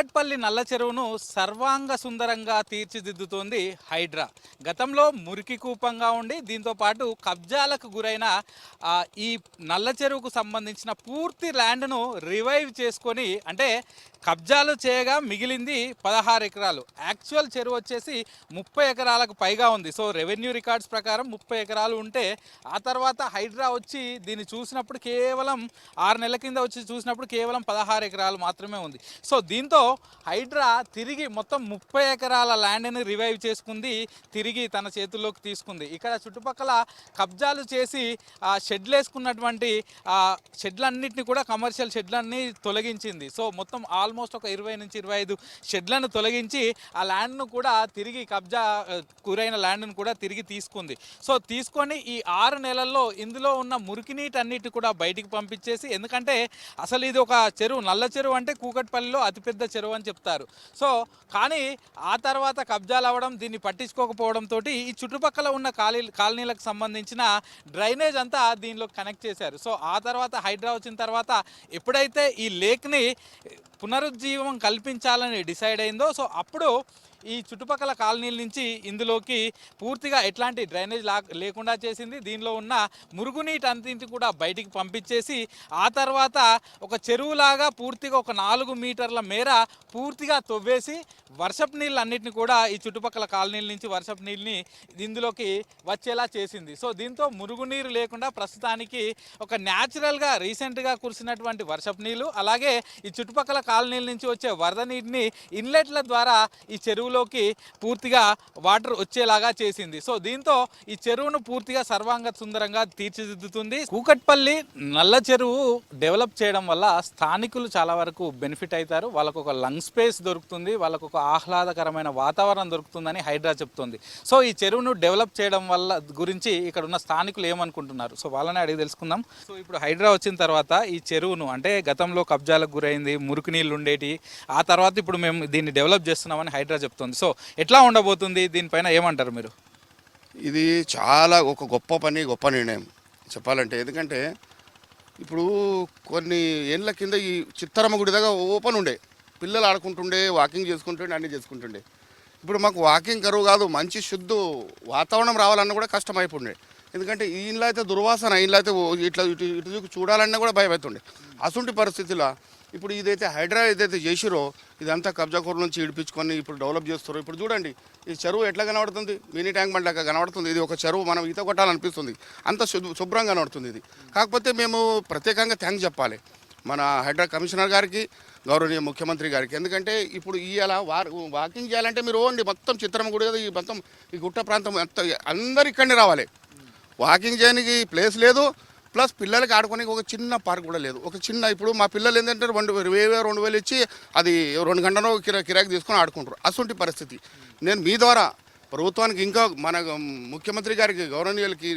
కూకట్పల్లి నల్ల చెరువును సర్వాంగ సుందరంగా తీర్చిదిద్దుతోంది హైడ్రా. గతంలో మురికి కూపంగా ఉండి దీంతో పాటు కబ్జాలకు గురైన ఈ నల్ల చెరువుకు సంబంధించిన పూర్తి ల్యాండ్ను రివైవ్ చేసుకొని అంటే కబ్జాలు చేయగా మిగిలింది పదహారు ఎకరాలు. యాక్చువల్ చెరువు వచ్చేసి ముప్పై ఎకరాలకు పైగా ఉంది. సో రెవెన్యూ రికార్డ్స్ ప్రకారం ముప్పై ఎకరాలు ఉంటే ఆ తర్వాత హైడ్రా వచ్చి దీన్ని చూసినప్పుడు కేవలం ఆరు నెలల కింద వచ్చి చూసినప్పుడు కేవలం పదహారు ఎకరాలు మాత్రమే ఉంది. సో దీంతో హైడ్రా తిరిగి మొత్తం ముప్పై ఎకరాల ల్యాండ్ని రివైవ్ చేసుకుంది తిరిగి తన చేతుల్లోకి తీసుకుంది. ఇక్కడ చుట్టుపక్కల కబ్జాలు చేసి ఆ షెడ్లు వేసుకున్నటువంటి ఆ షెడ్లన్నింటినీ కూడా కమర్షియల్ షెడ్లన్నీ తొలగించింది. సో మొత్తం ఆల్మోస్ట్ ఒక ఇరవై నుంచి ఇరవై ఐదు షెడ్లను తొలగించి ఆ ల్యాండ్ను కూడా తిరిగి కబ్జా గురైన ల్యాండ్ను కూడా తిరిగి తీసుకుంది. సో తీసుకొని ఈ ఆరు నెలల్లో ఇందులో ఉన్న మురికి నీటి అన్నిటి కూడా బయటికి పంపించేసి ఎందుకంటే అసలు ఇది ఒక చెరువు నల్ల చెరువు అంటే కూకట్పల్లిలో అతిపెద్ద చెరువు. అని చెప్తారు. సో కానీ ఆ తర్వాత కబ్జాలు అవ్వడం దీన్ని పట్టించుకోకపోవడంతో ఈ చుట్టుపక్కల ఉన్న కాలనీ కాలనీలకు సంబంధించిన డ్రైనేజ్ అంతా దీనిలో కనెక్ట్ చేశారు. సో ఆ తర్వాత హైడ్రా వచ్చిన తర్వాత ఎప్పుడైతే ఈ లేక్ని పునరుజ్జీవం కల్పించాలని డిసైడ్ అయిందో సో అప్పుడు ఈ చుట్టుపక్కల కాలనీల నుంచి ఇందులోకి పూర్తిగా ఎట్లాంటి డ్రైనేజ్ లేకుండా చేసింది. దీనిలో ఉన్న మురుగునీటి అంతింటి కూడా బయటికి పంపించేసి ఆ తర్వాత ఒక చెరువులాగా పూర్తిగా ఒక నాలుగు మీటర్ల మేర పూర్తిగా తవ్వేసి వర్షపు నీళ్ళు అన్నింటిని కూడా ఈ చుట్టుపక్కల కాలనీల నుంచి వర్షపు నీళ్ళని ఇందులోకి వచ్చేలా చేసింది. సో దీంతో మురుగునీరు లేకుండా ప్రస్తుతానికి ఒక న్యాచురల్గా రీసెంట్గా కురిసినటువంటి వర్షపు నీళ్ళు అలాగే ఈ చుట్టుపక్కల కాలనీల నుంచి వచ్చే వరద నీటిని ఇన్లెట్ల ద్వారా ఈ చెరువు చెరువులోకి పూర్తిగా వాటర్ వచ్చేలాగా చేసింది. సో దీంతో ఈ చెరువును పూర్తిగా సర్వాంగ సుందరంగా తీర్చిదిద్దుతుంది. కూకట్పల్లి నల్ల చెరువు డెవలప్ చేయడం వల్ల స్థానికులు చాలా వరకు బెనిఫిట్ అవుతారు. వాళ్ళకు ఒక లంగ్ స్పేస్ దొరుకుతుంది. వాళ్ళకు ఒక ఆహ్లాదకరమైన వాతావరణం దొరుకుతుందని హైడ్రా చెప్తుంది. సో ఈ చెరువును డెవలప్ చేయడం వల్ల గురించి ఇక్కడ ఉన్న స్థానికులు ఏమనుకుంటున్నారు? సో వాళ్ళని అడిగి తెలుసుకుందాం. సో ఇప్పుడు హైడ్రా వచ్చిన తర్వాత ఈ చెరువును అంటే గతంలో కబ్జాలకు గురైంది మురికి నీళ్ళు ఉండేటి ఆ తర్వాత ఇప్పుడు మేము దీన్ని డెవలప్ చేస్తున్నామని హైడ్రా చెప్తుంది సో ఎట్లా ఉండబోతుంది? దీనిపైన ఏమంటారు మీరు? ఇది చాలా ఒక గొప్ప పని గొప్ప నిర్ణయం. చెప్పాలంటే ఎందుకంటే ఇప్పుడు కొన్ని ఏళ్ళ కింద ఈ చిత్తరమ్మ గుడి దగ్గర ఓపెన్ ఉండే. పిల్లలు ఆడుకుంటుండే వాకింగ్ చేసుకుంటుండే అన్నీ చేసుకుంటుండే. ఇప్పుడు మాకు వాకింగ్ కరువు కాదు మంచి శుద్ధ వాతావరణం రావాలన్నా కూడా కష్టం అయిపోయిండే. ఎందుకంటే ఈ ఇంట్లో అయితే దుర్వాసన ఈ అయితే ఇట్లా ఇటు ఇటు చూడాలన్నా కూడా భయం అవుతుండే పరిస్థితిలో ఇప్పుడు ఇదైతే హైడ్రా ఏదైతే చేసిరో ఇదంతా కబ్జాకూర నుంచి ఇడిపించుకొని ఇప్పుడు డెవలప్ చేస్తారు ఇప్పుడు చూడండి ఈ చెరువు ఎట్లా కనబడుతుంది? మినీ ట్యాంక్ బండ్ లాగా కనబడుతుంది. ఇది ఒక చెరువు మనం ఈత కొట్టాలనిపిస్తుంది. అంత శుభ్- శుభ్రంగా కనబడుతుంది ఇది. కాకపోతే మేము ప్రత్యేకంగా థ్యాంక్స్ చెప్పాలి మన హైడ్రా కమిషనర్ గారికి గౌరవనీయ ముఖ్యమంత్రి గారికి. ఎందుకంటే ఇప్పుడు ఇవాళ వా వాకింగ్ చేయాలంటే మీరు ఓండి మొత్తం చిత్రం గుడి ఈ మొత్తం ఈ గుట్ట ప్రాంతం అంత అందరు ఇక్కడనే రావాలి. వాకింగ్ చేయడానికి ప్లేస్ లేదు. ప్లస్ పిల్లలకి ఆడుకోనికి ఒక చిన్న పార్క్ కూడా లేదు. ఒక చిన్న ఇప్పుడు మా పిల్లలు ఏంటంటే రెండు వేలు రెండు వేలు ఇచ్చి అది రెండు గంటలో కిరా కిరాకి తీసుకొని ఆడుకుంటారు. అటువంటి పరిస్థితి. నేను మీ ద్వారా ప్రభుత్వానికి ఇంకా మన ముఖ్యమంత్రి గారికి గౌరవనీయులకి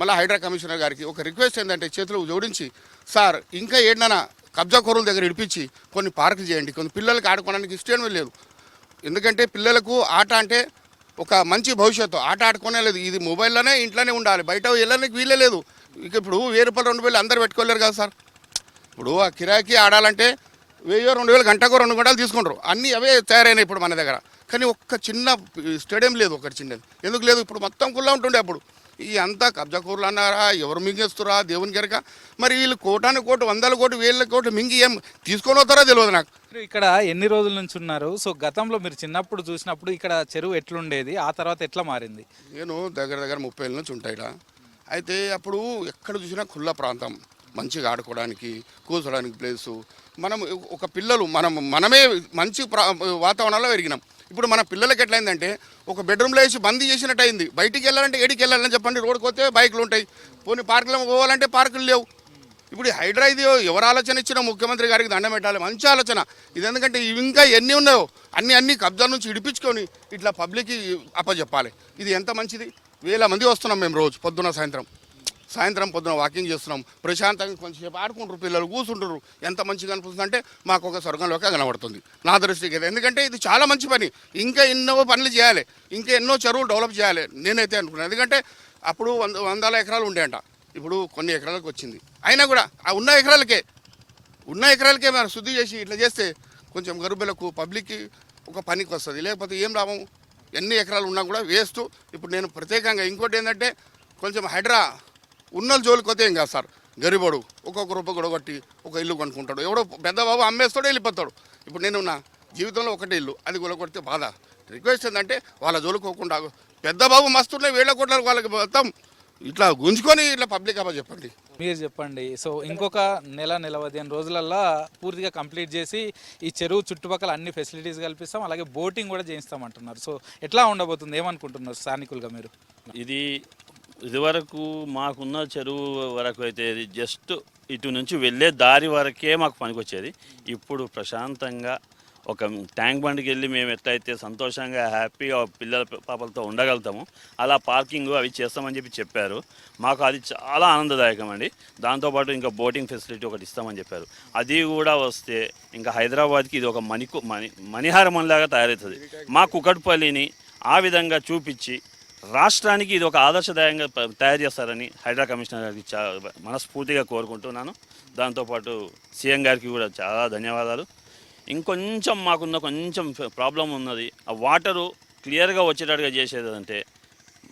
మళ్ళీ హైడ్రా కమిషనర్ గారికి ఒక రిక్వెస్ట్ ఏంటంటే చేతులు జోడించి సార్ ఇంకా ఏంటన్నా కబ్జా కొరుల దగ్గర ఇడిపించి కొన్ని పార్కులు చేయండి. కొన్ని పిల్లలకి ఆడుకోవడానికి ఇష్టం లేదు. ఎందుకంటే పిల్లలకు ఆట అంటే ఒక మంచి భవిష్యత్తు. ఆట ఆడుకునే లేదు. ఇది మొబైల్లోనే ఇంట్లోనే ఉండాలి. బయట వెళ్ళడానికి వీలే లేదు. ఇక ఇప్పుడు వెయ్యి రూపాయలు రెండు వేలు అందరు పెట్టుకోలేరు కదా సార్. ఇప్పుడు ఆ కిరాకి ఆడాలంటే వెయ్యో రెండు వేలు గంటకో రెండు గంటలు తీసుకుంటారు. అన్నీ అవే తయారైనాయి ఇప్పుడు మన దగ్గర. కానీ ఒక్క చిన్న స్టేడియం లేదు ఒకటి చిన్నది. ఎందుకు లేదు? ఇప్పుడు మొత్తం కుల్లా ఉంటుండే అప్పుడు. ఈ అంతా కబ్జా కూరలు అన్నారా? ఎవరు మింగేస్తురా? దేవుని గెరక మరి వీళ్ళు కోటాను కోటి వందల కోటి వేల కోటి మింగి ఏం తీసుకొని వస్తారో తెలియదు నాకు. మీరు ఇక్కడ ఎన్ని రోజుల నుంచి ఉన్నారు? సో గతంలో మీరు చిన్నప్పుడు చూసినప్పుడు ఇక్కడ చెరువు ఎట్లుండేది? ఆ తర్వాత ఎట్లా మారింది? నేను దగ్గర దగ్గర ముప్పై ఏళ్ళ నుంచి ఉంటాయి. అయితే అప్పుడు ఎక్కడ చూసినా ఖుల్లా ప్రాంతం. మంచిగా ఆడుకోవడానికి కూర్చోడానికి ప్లేసు. మనం ఒక పిల్లలు మనం మనమే మంచి ప్రా- వాతావరణంలో పెరిగినాం. ఇప్పుడు మన పిల్లలకి ఎట్లయిందంటే ఒక బెడ్రూమ్లో వేసి బందీ చేసినట్టు అయింది. బయటికి వెళ్ళాలంటే ఏడికి వెళ్ళాలని చెప్పండి రోడ్కి పోతే బైకులు ఉంటాయి. పోనీ పార్కులో పోవాలంటే పార్కులు లేవు. ఇప్పుడు హైడ్రా ఇది ఎవరు ఆలోచన ఇచ్చినా ముఖ్యమంత్రి గారికి దండం పెట్టాలి. మంచి ఆలోచన. ఇది ఎందుకంటే ఇంకా ఎన్ని ఉన్నాయో అన్ని అన్ని కబ్జా నుంచి ఇడిపించుకొని ఇట్లా పబ్లిక్కి అప్పచెప్పాలి. ఇది ఎంత మంచిది? వేల మంది వస్తున్నాం మేము రోజు పొద్దున సాయంత్రం. సాయంత్రం పొద్దున వాకింగ్ చేస్తున్నాం. ప్రశాంతంగా కొంచెంసేపు ఆడుకుంటారు పిల్లలు కూర్చుంటారు. ఎంత మంచిగా అనిపిస్తుంది అంటే మాకు ఒక స్వర్గంలోకి కనబడుతుంది. నా దృష్టికి అయితే. ఎందుకంటే ఇది చాలా మంచి పని. ఇంకా ఎన్నో పనులు చేయాలి. ఇంకా ఎన్నో చెరువులు డెవలప్ చేయాలి. నేనైతే అనుకున్నాను. ఎందుకంటే అప్పుడు వంద వందల ఎకరాలు ఉండేయంట. ఇప్పుడు కొన్ని ఎకరాలకు వచ్చింది. అయినా కూడా ఆ ఉన్న ఎకరాలకే ఉన్న ఎకరాలకే మనం శుద్ధి చేసి ఇట్లా చేస్తే కొంచెం గరుబులకు పబ్లిక్కి ఒక పనికి వస్తుంది. లేకపోతే ఏం లాభం? ఎన్ని ఎకరాలు ఉన్నా కూడా వేస్ట్. ఇప్పుడు నేను ప్రత్యేకంగా ఇంకోటి ఏంటంటే కొంచెం హైడ్రా ఉన్న జోలికి పోతే ఏం కాదు సార్ గరిబోడు ఒక్కొక్క రూపాయి గొడగొట్టి ఒక ఇల్లు కొనుక్కుంటాడు. ఎవడో పెద్ద బాబు అమ్మేస్తాడు వెళ్ళిపోతాడు. ఇప్పుడు నేను నా జీవితంలో ఒకటే ఇల్లు అది కొలగొడితే బాధ. రిక్వెస్ట్ ఏంటంటే వాళ్ళ జోలుకోకుండా పెద్ద బాబు మస్తుంటే వేల కోట్ల వాళ్ళకి మొత్తం ఇట్లా గుంజుకొని ఇట్లా పబ్లిక్ అవ్వ చెప్పండి. మీరు చెప్పండి. సో ఇంకొక నెల నెల పదిహేను రోజులల్లో పూర్తిగా కంప్లీట్ చేసి ఈ చెరువు చుట్టుపక్కల అన్ని ఫెసిలిటీస్ కల్పిస్తాం అలాగే బోటింగ్ కూడా చేయిస్తాం అంటున్నారు సో ఎట్లా ఉండబోతుంది? ఏమనుకుంటున్నారు స్థానికులుగా మీరు? ఇది ఇదివరకు మాకున్న చెరువు వరకు అయితే ఇది జస్ట్ ఇటు నుంచి వెళ్ళే దారి వరకే మాకు పనికొచ్చేది. ఇప్పుడు ప్రశాంతంగా ఒక ట్యాంక్ బండ్కి వెళ్ళి మేము ఎట్లయితే సంతోషంగా హ్యాపీగా పిల్లల పాపలతో ఉండగలుగుతాము అలా పార్కింగ్ అవి చేస్తామని చెప్పి చెప్పారు. మాకు అది చాలా ఆనందదాయకం అండి దాంతోపాటు ఇంకా బోటింగ్ ఫెసిలిటీ ఒకటి ఇస్తామని చెప్పారు. అది కూడా వస్తే ఇంకా హైదరాబాద్కి ఇది ఒక మణికు మణి మణిహారమణిలాగా తయారవుతుంది. మా కుకట్పల్లిని ఆ విధంగా చూపించి రాష్ట్రానికి ఇది ఒక ఆదర్శదాయంగా తయారు చేస్తారని హైడ్రా కమిషనర్ గారికి మనస్ఫూర్తిగా కోరుకుంటున్నాను. దాంతోపాటు సీఎం గారికి కూడా చాలా ధన్యవాదాలు. ఇంకొంచెం మాకున్న కొంచెం ప్రాబ్లం ఉన్నది ఆ వాటరు క్లియర్గా వచ్చేటట్టుగా చేసేది అంటే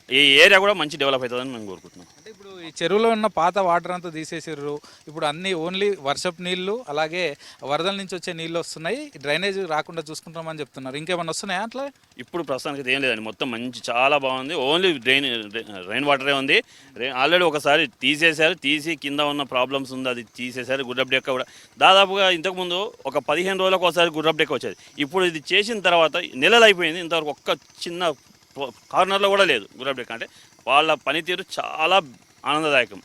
ఈ ఏరియా కూడా మంచి డెవలప్ అవుతుందని మేము కోరుకుంటున్నాం. ఇప్పుడు ఈ చెరువులో ఉన్న పాత వాటర్ అంతా తీసేసారు ఇప్పుడు అన్ని ఓన్లీ వర్షపు నీళ్ళు అలాగే వరదల నుంచి వచ్చే నీళ్ళు వస్తున్నాయి. డ్రైనేజ్ రాకుండా చూసుకుంటామని చెప్తున్నారు. ఇంకేమైనా వస్తున్నాయా అట్లా? ఇప్పుడు ప్రస్తుతానికి ఏం లేదండి. మొత్తం మంచి చాలా బాగుంది. ఓన్లీ డ్రైన్ రైన్ వాటరే ఉంది. ఆల్రెడీ ఒకసారి తీసేశారు. తీసి కింద ఉన్న ప్రాబ్లమ్స్ ఉంది. అది తీసేశారు. గుర్రప్ డెక్క కూడా. దాదాపుగా ఇంతకుముందు ఒక పదిహేను రోజులకు ఒకసారి గుర్రప్ డెక్క వచ్చేది. ఇప్పుడు ఇది చేసిన తర్వాత నెలలు అయిపోయింది. ఇంతవరకు ఒక్క చిన్న కార్నర్లో కూడా లేదు గుర్రప్ డెక్క. అంటే వాళ్ళ పనితీరు చాలా ఆనందదాయకం.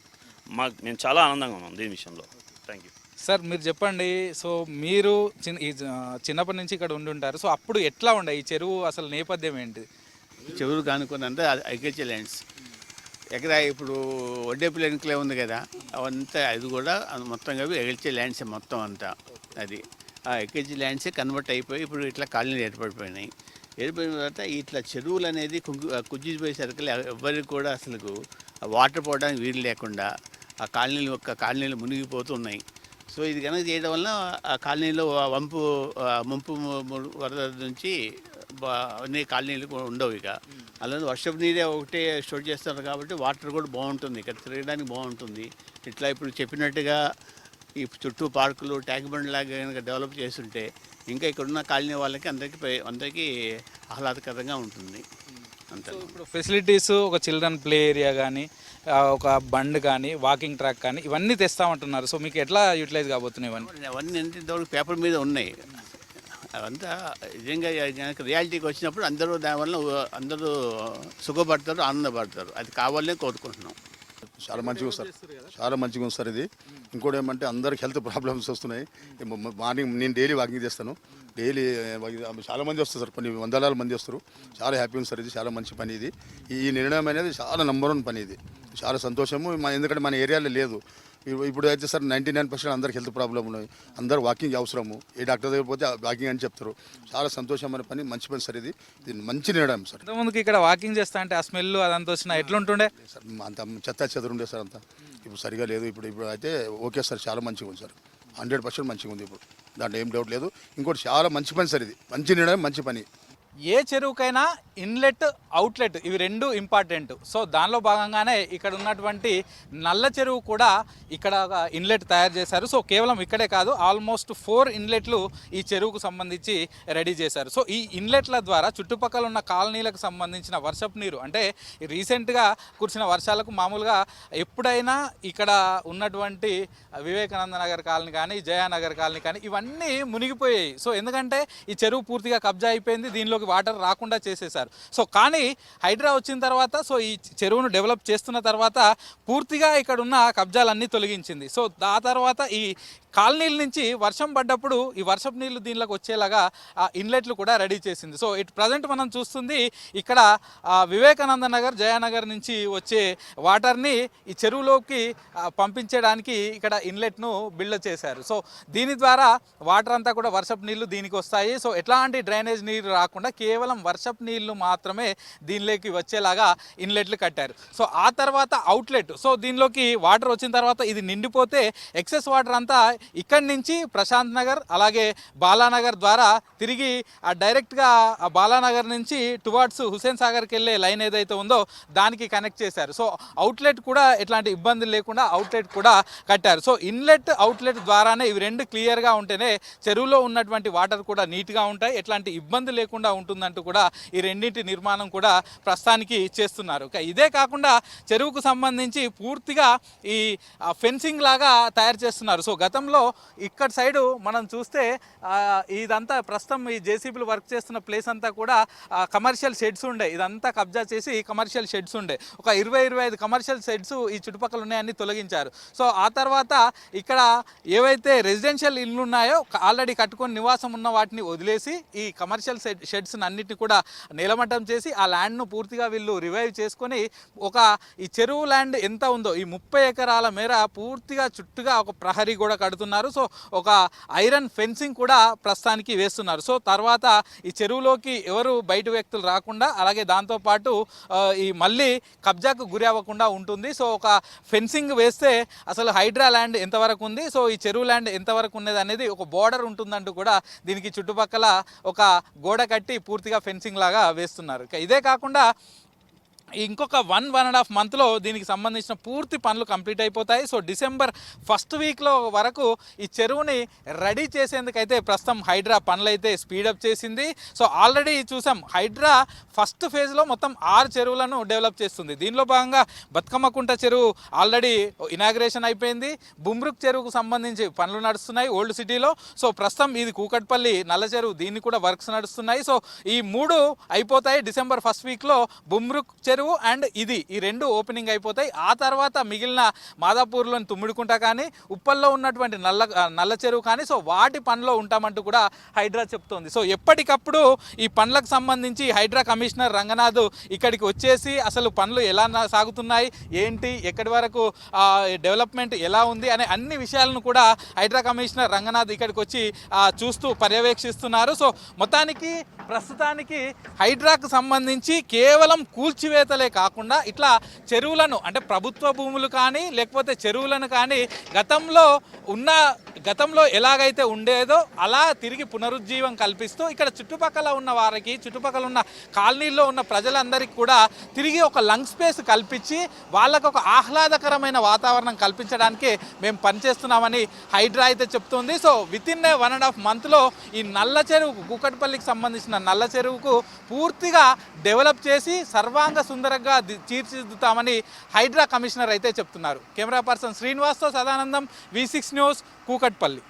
మాకు మేము చాలా ఆనందంగా ఉన్నాం దీని విషయంలో. థ్యాంక్ యూ సార్ మీరు చెప్పండి. సో మీరు చిన్న చిన్నప్పటి నుంచి ఇక్కడ ఉండి ఉంటారు. సో అప్పుడు ఎట్లా ఉండే? ఈ చెరువు అసలు నేపథ్యం ఏంటి? చెరువు కానుకున్నంత అగ్రికల్చర్ ల్యాండ్స్. ఎక్కడ ఇప్పుడు వడ్డేపల్లి ఎన్నికలే ఉంది కదా అవంతా అది కూడా మొత్తం కలిపి అగ్రికల్చర్ ల్యాండ్స్ మొత్తం అంతా అది. ఆ అగ్రికల్చర్ ల్యాండ్సే కన్వర్ట్ అయిపోయి ఇప్పుడు ఇట్లా కాలనీలు ఏర్పడిపోయినాయి. ఏర్పడిన తర్వాత ఇట్లా చెరువులు అనేది కుంగు కుజ్జిపోయేసరికి ఎవరికి కూడా అసలు వాటర్ పోవడానికి వీలు లేకుండా ఆ కాలనీలు ఒక్క కాలనీలు మునిగిపోతున్నాయి. సో ఇది కనుక చేయడం వల్ల ఆ కాలనీలో వంపు ముంపు వరద నుంచి అన్ని కాలనీలు కూడా ఉండవు ఇక. అలానే వర్షపు నీరే ఒకటే స్టోర్ చేస్తారు కాబట్టి వాటర్ కూడా బాగుంటుంది. ఇక్కడ తిరగడానికి బాగుంటుంది. ఇట్లా ఇప్పుడు చెప్పినట్టుగా ఈ చుట్టూ పార్కులు ట్యాంక్ బండ్ లాగా కనుక డెవలప్ చేస్తుంటే ఇంకా ఇక్కడ ఉన్న కాలనీ వాళ్ళకి అందరికీ అందరికీ ఆహ్లాదకరంగా ఉంటుంది. అంతే ఇప్పుడు ఫెసిలిటీస్ ఒక చిల్డ్రన్ ప్లే ఏరియా కానీ ఒక బండ్ కానీ వాకింగ్ ట్రాక్ కానీ ఇవన్నీ తెస్తామంటున్నారు. సో మీకు ఎట్లా యూటిలైజ్ కాబోతున్నాయి ఇవన్నీ? అవన్నీ ఎంత ఇంతవరకు పేపర్ మీద ఉన్నాయి. అవంతా నిజంగా రియాలిటీకి వచ్చినప్పుడు అందరూ దానివల్ల అందరూ సుఖపడతారు ఆనందపడతారు. అది కావాలనే కోరుకుంటున్నాం. చాలా మంచిగా సార్. చాలా మంచిగా ఉంది సార్ ఇది. ఇంకోటి ఏమంటే అందరికి హెల్త్ ప్రాబ్లమ్స్ వస్తున్నాయి. మార్నింగ్ నేను డైలీ వాకింగ్ చేస్తాను. డైలీ చాలా మంది వస్తారు సార్. కొన్ని వందలాల మంది వస్తారు. చాలా హ్యాపీ ఉంది సార్ ఇది. చాలా మంచి పని ఇది. ఈ నిర్ణయం అనేది చాలా నెంబర్ వన్ పని ఇది. చాలా సంతోషము. మన ఎందుకంటే మన ఏరియాలో లేదు. ఇప్పుడు అయితే సార్ నైంటీ నైన్ పర్సెంట్ అందరికి హెల్త్ ప్రాబ్లం ఉన్నాయి. అందరు వాకింగ్ అవసరము. ఏ డాక్టర్ దగ్గర పోతే వాకింగ్ అని చెప్తారు. చాలా సంతోషమైన పని మంచి పని సార్ ఇది. ఇది మంచి నిర్ణయం సార్. ఇంతకుముందుకి ఇక్కడ వాకింగ్ చేస్తా అంటే ఆ స్మెల్ అదంతా వచ్చిన ఎట్లుంటుండే? సార్. అంత చెత్త చెదరు ఉండే సార్ అంతా. ఇప్పుడు సరిగా లేదు. ఇప్పుడు ఇప్పుడు అయితే ఓకే సార్. చాలా మంచిగా ఉంది సార్. హండ్రెడ్ పర్సెంట్ మంచిగా ఉంది ఇప్పుడు. దాంట్లో ఏం డౌట్ లేదు. ఇంకోటి చాలా మంచి పని సార్ ఇది. మంచి నిర్ణయం మంచి పని. ఏ చెరువుకైనా ఇన్లెట్ అవుట్లెట్ ఇవి రెండు ఇంపార్టెంట్. సో దానిలో భాగంగానే ఇక్కడ ఉన్నటువంటి నల్ల చెరువు కూడా ఇక్కడ ఇన్లెట్ తయారు చేశారు. సో కేవలం ఇక్కడే కాదు ఆల్మోస్ట్ ఫోర్ ఇన్లెట్లు ఈ చెరువుకు సంబంధించి రెడీ చేశారు. సో ఈ ఇన్లెట్ల ద్వారా చుట్టుపక్కల ఉన్న కాలనీలకు సంబంధించిన వర్షపు నీరు అంటే రీసెంట్గా కురిసిన వర్షాలకు మామూలుగా ఎప్పుడైనా ఇక్కడ ఉన్నటువంటి వివేకానంద నగర్ కాలనీ కానీ జయానగర్ కాలనీ కానీ ఇవన్నీ మునిగిపోయాయి. సో ఎందుకంటే ఈ చెరువు పూర్తిగా కబ్జా అయిపోయింది దీనిలోకి వాటర్ రాకుండా చేసేసారు సో కానీ హైడ్రా వచ్చిన తర్వాత సో ఈ చెరువును డెవలప్ చేస్తున్న తర్వాత పూర్తిగా ఇక్కడ ఉన్న కబ్జాలన్నీ తొలగించింది. సో ఆ తర్వాత ఈ కాలనీల నుంచి వర్షం పడ్డప్పుడు ఈ వర్షపు నీళ్ళు దీనిలోకి వచ్చేలాగా ఆ ఇన్లెట్లు కూడా రెడీ చేసింది. సో ఇట్ ప్రజెంట్ మనం చూస్తుంది ఇక్కడ వివేకానంద నగర్ జయానగర్ నుంచి వచ్చే వాటర్ని ఈ చెరువులోకి పంపించడానికి ఇక్కడ ఇన్లెట్ను బిల్డ్ చేశారు. సో దీని ద్వారా వాటర్ అంతా కూడా వర్షపు నీళ్ళు దీనికి వస్తాయి. సో ఎట్లాంటి డ్రైనేజ్ నీరు రాకుండా కేవలం వర్షపు నీళ్ళు మాత్రమే దీనిలోకి వచ్చేలాగా ఇన్లెట్లు కట్టారు. సో ఆ తర్వాత అవుట్లెట్. సో దీనిలోకి వాటర్ వచ్చిన తర్వాత ఇది నిండిపోతే ఎక్సెస్ వాటర్ అంతా ఇక్కడి నుంచి ప్రశాంత్ నగర్ అలాగే బాలానగర్ ద్వారా తిరిగి ఆ డైరెక్ట్గా ఆ బాలానగర్ నుంచి టువార్డ్స్ హుసేన్ సాగర్కి వెళ్ళే లైన్ ఏదైతే ఉందో దానికి కనెక్ట్ చేశారు. సో అవుట్లెట్ కూడా ఎట్లాంటి ఇబ్బందులు లేకుండా అవుట్లెట్ కూడా కట్టారు. సో ఇన్లెట్ అవుట్లెట్ ద్వారానే ఇవి రెండు క్లియర్గా ఉంటేనే చెరువులో ఉన్నటువంటి వాటర్ కూడా నీట్గా ఉంటాయి. ఎట్లాంటి ఇబ్బంది లేకుండా ఉంటుందంటూ కూడా ఈ రెండింటి నిర్మాణం కూడా ప్రస్తుతానికి చేస్తున్నారు. ఇదే కాకుండా చెరువుకు సంబంధించి పూర్తిగా ఈ ఫెన్సింగ్ లాగా తయారు చేస్తున్నారు. సో గతంలో ఇక్కడ సైడు మనం చూస్తే ఇదంతా ప్రస్తుతం ఈ జేసీబీలు వర్క్ చేస్తున్న ప్లేస్ అంతా కూడా కమర్షియల్ షెడ్స్ ఉండే. ఇదంతా కబ్జా చేసి కమర్షియల్ షెడ్స్ ఉండే. ఒక ఇరవై ఇరవై ఐదు కమర్షియల్ షెడ్స్ ఈ చుట్టుపక్కల ఉన్నాయని తొలగించారు. సో ఆ తర్వాత ఇక్కడ ఏవైతే రెసిడెన్షియల్ ఇల్లు ఉన్నాయో ఆల్రెడీ కట్టుకొని నివాసం ఉన్న వాటిని వదిలేసి ఈ కమర్షియల్ షెడ్ ల్యాండ్స్ని అన్నిటిని కూడా నిలమట్టం చేసి ఆ ల్యాండ్ను పూర్తిగా వీళ్ళు రివైవ్ చేసుకొని ఒక ఈ చెరువు ల్యాండ్ ఎంత ఉందో ఈ ముప్పై ఎకరాల మేర పూర్తిగా చుట్టుగా ఒక ప్రహరీ కూడా కడుతున్నారు. సో ఒక ఐరన్ ఫెన్సింగ్ కూడా ప్రస్తుతానికి వేస్తున్నారు. సో తర్వాత ఈ చెరువులోకి ఎవరు బయట వ్యక్తులు రాకుండా అలాగే దాంతోపాటు ఈ మళ్ళీ కబ్జాకు గురి అవ్వకుండా ఉంటుంది. సో ఒక ఫెన్సింగ్ వేస్తే అసలు హైడ్రా ల్యాండ్ ఎంతవరకు ఉంది? సో ఈ చెరువు ల్యాండ్ ఎంతవరకు ఉన్నది అనేది ఒక బోర్డర్ ఉంటుందంటూ కూడా దీనికి చుట్టుపక్కల ఒక గోడ కట్టి పూర్తిగా ఫెన్సింగ్ లాగా వేస్తున్నారు. ఇదే కాకుండా ఇంకొక వన్ వన్ అండ్ హాఫ్ మంత్లో దీనికి సంబంధించిన పూర్తి పనులు కంప్లీట్ అయిపోతాయి. సో డిసెంబర్ ఫస్ట్ వీక్లో వరకు ఈ చెరువుని రెడీ చేసేందుకైతే ప్రస్తుతం హైడ్రా పనులు అయితే స్పీడప్ చేసింది. సో ఆల్రెడీ చూసాం హైడ్రా ఫస్ట్ ఫేజ్లో మొత్తం ఆరు చెరువులను డెవలప్ చేస్తుంది. దీనిలో భాగంగా బతుకమ్మకుంట చెరువు ఆల్రెడీ ఇనాగ్రేషన్ అయిపోయింది. బుమ్రుక్ చెరువుకు సంబంధించి పనులు నడుస్తున్నాయి ఓల్డ్ సిటీలో. సో ప్రస్తుతం ఇది కూకట్పల్లి నల్ల చెరువు దీన్ని కూడా వర్క్స్ నడుస్తున్నాయి. సో ఈ మూడు అయిపోతాయి డిసెంబర్ ఫస్ట్ వీక్లో. బుమ్రుక్ చెరువు అండ్ ఇది ఈ రెండు ఓపెనింగ్ అయిపోతాయి. ఆ తర్వాత మిగిలిన మాదాపూర్లోని తుమ్మిడికుంట కానీ ఉప్పల్లో ఉన్నటువంటి నల్ల నల్ల చెరువు కానీ సో వాటి పనిలో ఉంటామంటూ కూడా హైడ్రా చెప్తోంది. సో ఎప్పటికప్పుడు ఈ పనులకు సంబంధించి హైడ్రా కమిషనర్ రంగనాథ్ ఇక్కడికి వచ్చేసి అసలు పనులు ఎలా సాగుతున్నాయి ఏంటి ఎక్కడి వరకు డెవలప్మెంట్ ఎలా ఉంది అనే అన్ని విషయాలను కూడా హైడ్రా కమిషనర్ రంగనాథ్ ఇక్కడికి వచ్చి చూస్తూ పర్యవేక్షిస్తున్నారు. సో మొత్తానికి ప్రస్తుతానికి హైడ్రాకు సంబంధించి కేవలం కూల్చివేత కూల్చివేతలే కాకుండా ఇట్లా చెరువులను అంటే ప్రభుత్వ భూములు కానీ లేకపోతే చెరువులను కానీ గతంలో ఉన్న గతంలో ఎలాగైతే ఉండేదో అలా తిరిగి పునరుజ్జీవం కల్పిస్తూ ఇక్కడ చుట్టుపక్కల ఉన్న వారికి చుట్టుపక్కల ఉన్న కాలనీల్లో ఉన్న ప్రజలందరికీ కూడా తిరిగి ఒక లంగ్ స్పేస్ కల్పించి వాళ్ళకు ఒక ఆహ్లాదకరమైన వాతావరణం కల్పించడానికి మేము పనిచేస్తున్నామని హైడ్రా అయితే చెప్తుంది. So within one and half మంత్లో ఈ నల్ల చెరువుకు కూకట్పల్లికి సంబంధించిన నల్ల చెరువుకు పూర్తిగా డెవలప్ చేసి సర్వాంగ సుందరంగా తీర్చిదిద్దుతామని హైడ్రా కమిషనర్ అయితే చెప్తున్నారు. Camera person శ్రీనివాస్తో Sadanandam V six news Kukatpally.